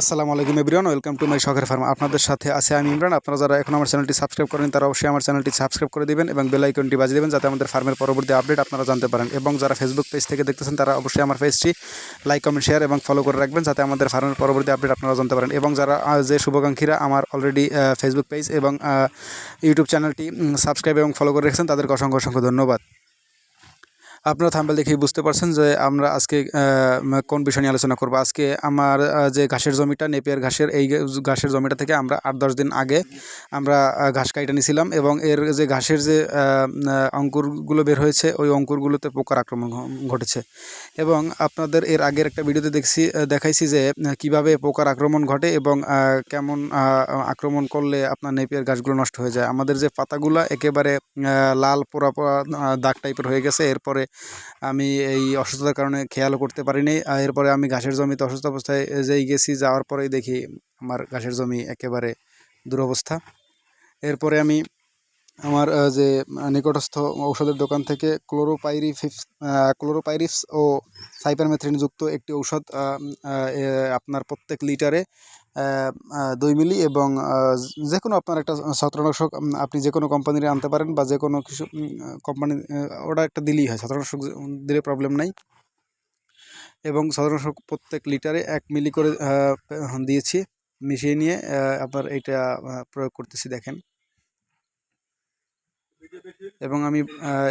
আসসালামু আলাইকুম everyone, welcome to my শখের ফার্ম। আপনাদের সাথে আছে আমি ইমরান। আপনারা যারা এখন আমার চ্যানেলটি সাবস্ক্রাইব করেন তারা অবশ্যই আমার চ্যানেলটি সাবস্ক্রাইব করে দিবেন এবং বেল আইকনটি বাজিয়ে দেবেন যাতে আমাদের ফার্মের পরবর্তী আপডেট আপনারা জানতে পারেন। এবং যারা ফেসবুক পেজ থেকে দেখতেছেন, তারা অবশ্যই আমার পেজটি লাইক কমেন্ট শেয়ার এবং ফলো করে রাখবেন যাতে আমাদের ফার্মের পরবর্তী আপডেট আপনারা জানতে পারেন। এবং যারা যে শুভাকাঙ্ক্ষীরা আমার অলরেডি ফেসবুক পেজ এবং ইউটিউব চ্যানেলটি সাবস্ক্রাইব এবং ফলো করে রেখেছেন, তাদেরকে অসংখ্য অসংখ্য ধন্যবাদ। আপনারা থাম্বেল দেখেই বুঝতে পারছেন যে আমরা আজকে কোন বিষয় নিয়ে আলোচনা করব? আজকে আমার যে ঘাসের জমিটা, নেপিয়ার ঘাসের, এই ঘাসের জমিটা থেকে আমরা আট দশ দিন আগে আমরা ঘাস কাইটা নিয়েছিলাম এবং এর যে ঘাসের যে অঙ্কুরগুলো বের হয়েছে, ওই অঙ্কুরগুলোতে পোকার আক্রমণ ঘটেছে। এবং আপনাদের এর আগের একটা ভিডিওতে দেখছি দেখাইছি যে কীভাবে পোকার আক্রমণ ঘটে এবং কেমন আক্রমণ করলে আপনার নেপিয়ার গাছগুলো নষ্ট হয়ে যায়। আমাদের যে পাতাগুলো একেবারে লাল পোড়া পোড়া দাগ টাইপের হয়ে গেছে, এরপরে আমি এই অসুস্থতার কারণে খেয়ালও করতে পারিনি। এরপরে আমি ঘাসের জমিতে অসুস্থ অবস্থায় যেই গেছি, যাওয়ার পরেই দেখি আমার ঘাসের জমি একেবারে দুরবস্থা। এরপরে আমি আমার যে নিকটস্থ ঔষধের দোকান থেকে ক্লোরোপাইরিফিপস ক্লোরোপাইরিফস ও সাইপারমেথ্রিন যুক্ত একটি ঔষধ আপনার প্রত্যেক লিটারে দুই মিলি এবং যে কোনো আপনার একটা ছত্রনাশক আপনি যে কোনো কোম্পানির আনতে পারেন বা যে কোনো কিছু কোম্পানি ওটা একটা দিলেই হয়, ছত্রনাশক দিলে প্রবলেম নাই। এবং ছত্রনাশক প্রত্যেক লিটারে এক মিলি করে দিয়েছি, মিশিয়ে নিয়ে আপনার এইটা প্রয়োগ করতেছি, দেখেন। এবং আমি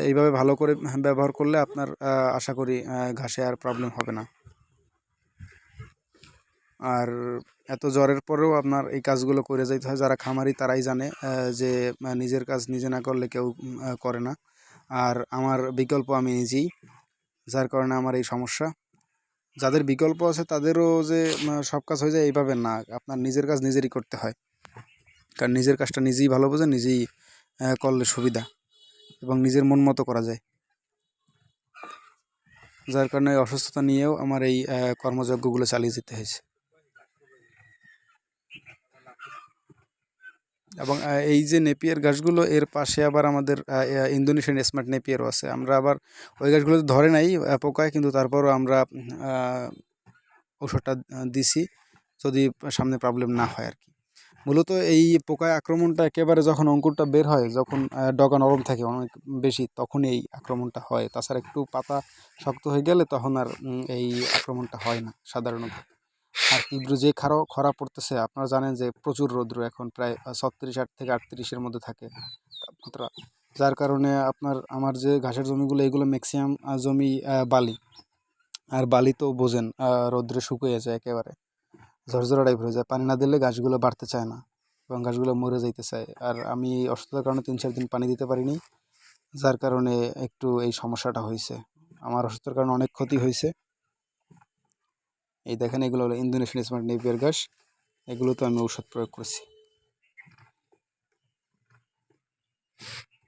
এইভাবে ভালো করে ব্যবহার করলে আপনার আশা করি ঘাসে আর প্রবলেম হবে না। আর এত জ্বরের পরেও আপনার এই কাজগুলো করে যাইতে হয়। যারা খামারি তারাই জানে যে নিজের কাজ নিজে না করলে কেউ করে না। আর আমার বিকল্প আমি নিজেই, যার কারণে আমার এই সমস্যা। যাদের বিকল্প আছে তাদেরও যে সব কাজ হয়ে যায় এইভাবে না। আপনার নিজের কাজ নিজেরই করতে হয়। কারণ নিজের কাজটা নিজেই ভালো বোঝে, নিজেই করলে সুবিধা এবং নিজের মন মতো করা যায়। যার কারণে অসুস্থতা নিয়েও আমার এই কর্মযজ্ঞগুলো চালিয়ে যেতে হয়েছে। এবং এই যে নেপিয়ার গাছগুলো, এর পাশে আবার আমাদের ইন্দোনেশিয়ান স্মার্ট নেপিয়ারও আছে। আমরা আবার ওই গাছগুলো ধরে নাই পোকায়, কিন্তু তারপরও আমরা ওষুধটা দিছি যদি সামনে প্রবলেম না হয় আর কি মূলত এই পোকায় আক্রমণটা একেবারে যখন অঙ্কুরটা বের হয়, যখন ডগা নরম থাকে অনেক বেশি তখন এই আক্রমণটা হয়। তাছাড়া একটু পাতা শক্ত হয়ে গেলে তখন আর এই আক্রমণটা হয় না, সাধারণত। আর তীব্র যে খারো, খরা পড়তেছে, আপনারা জানেন যে প্রচুর রৌদ্র এখন প্রায় ছত্রিশ আট থেকে আটত্রিশের মধ্যে থাকে। তাপমাত্রা যার কারণে আপনার, আমার যে ঘাসের জমিগুলো, এগুলো ম্যাক্সিমাম জমি বালি। আর বালি তো বোঝেন রৌদ্রে শুকিয়ে যায় একেবারে। ঝরঝরা টাইপ হয়ে যায়। পানি না দিলে গাছগুলো বাড়তে চায় না এবং গাছগুলো মরে যাইতে চায়। আর আমি অসুস্থতার কারণে তিন চার দিন পানি দিতে পারিনি। যার কারণে একটু এই সমস্যাটা হয়েছে আমার অসুস্থতার কারণে অনেক ক্ষতি হয়েছে এই দেখেন, এগুলো হলো ইন্দোনেশিয়ান স্মার্ট নেপিয়ার ঘাস এগুলোতে আমি ঔষধ প্রয়োগ করছি।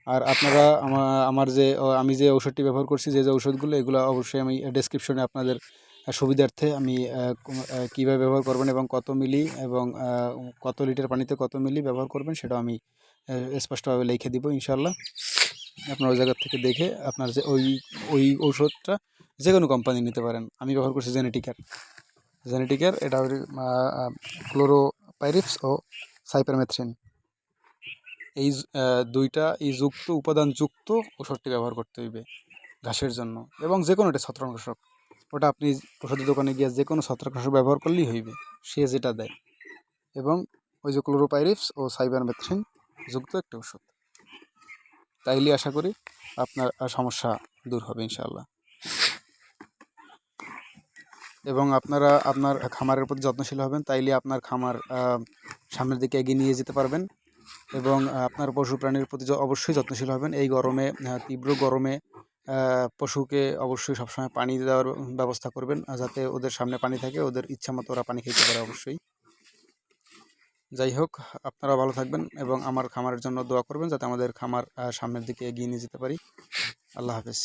আর আপনারা আমার যে আমি যে ঔষধটি ব্যবহার করছি, যে যে ঔষধগুলো, এগুলো অবশ্যই আমি ডেসক্রিপশনে আপনাদের সুবিধার্থে আমি কীভাবে ব্যবহার করবেন এবং কত মিলি এবং কত লিটার পানিতে কত মিলি ব্যবহার করবেন সেটা আমি স্পষ্টভাবে লিখে দিব ইনশাল্লাহ আপনার ওই জায়গার থেকে দেখে আপনার যে, ওই ওই ঔষধটা যে কোনো কোম্পানি নিতে পারেন। আমি ব্যবহার করছি জেনেটিকার জেনেটিকের, এটা ক্লোরোপাইরিপস ও সাইপারমেথ্রিন। এই দুইটা এই যুক্ত উপাদান যুক্ত ওষুধটি ব্যবহার করতে হইবে ঘাসের জন্য এবং যে কোনো একটা ছত্রাকনাশক ওটা আপনি ওষুধের দোকানে গিয়ে যে কোনো ছত্রাকনাশক ব্যবহার করলেই হইবে, সে যেটা দেয়। এবং ওই যে ক্লোরোপাইরিপস ও সাইবারমেথ্রিন যুক্ত একটা ওষুধ তাইলে আশা করি আপনার সমস্যা দূর হবে, ইনশাআল্লাহ। এবং আপনারা আপনার খামারের প্রতি যত্নশীল হবেন, তাইলে আপনার খামার সামনের দিকে এগিয়ে নিয়ে যেতে পারবেন এবং আপনার পশু প্রাণীর প্রতি অবশ্যই যত্নশীল হবেন। এই গরমে তীব্র গরমে পশুকে অবশ্যই সবসময় পানি দেওয়ার ব্যবস্থা করবেন যাতে ওদের সামনে পানি থাকে, ওদের ইচ্ছা মতো ওরা পানি খেতে পারে অবশ্যই। যাই হোক, আপনারা ভালো থাকবেন এবং আমার খামারের জন্য দোয়া করবেন, যাতে আমাদের খামার সামনের দিকে এগিয়ে নিয়ে যেতে পারি। আল্লাহ হাফেজ।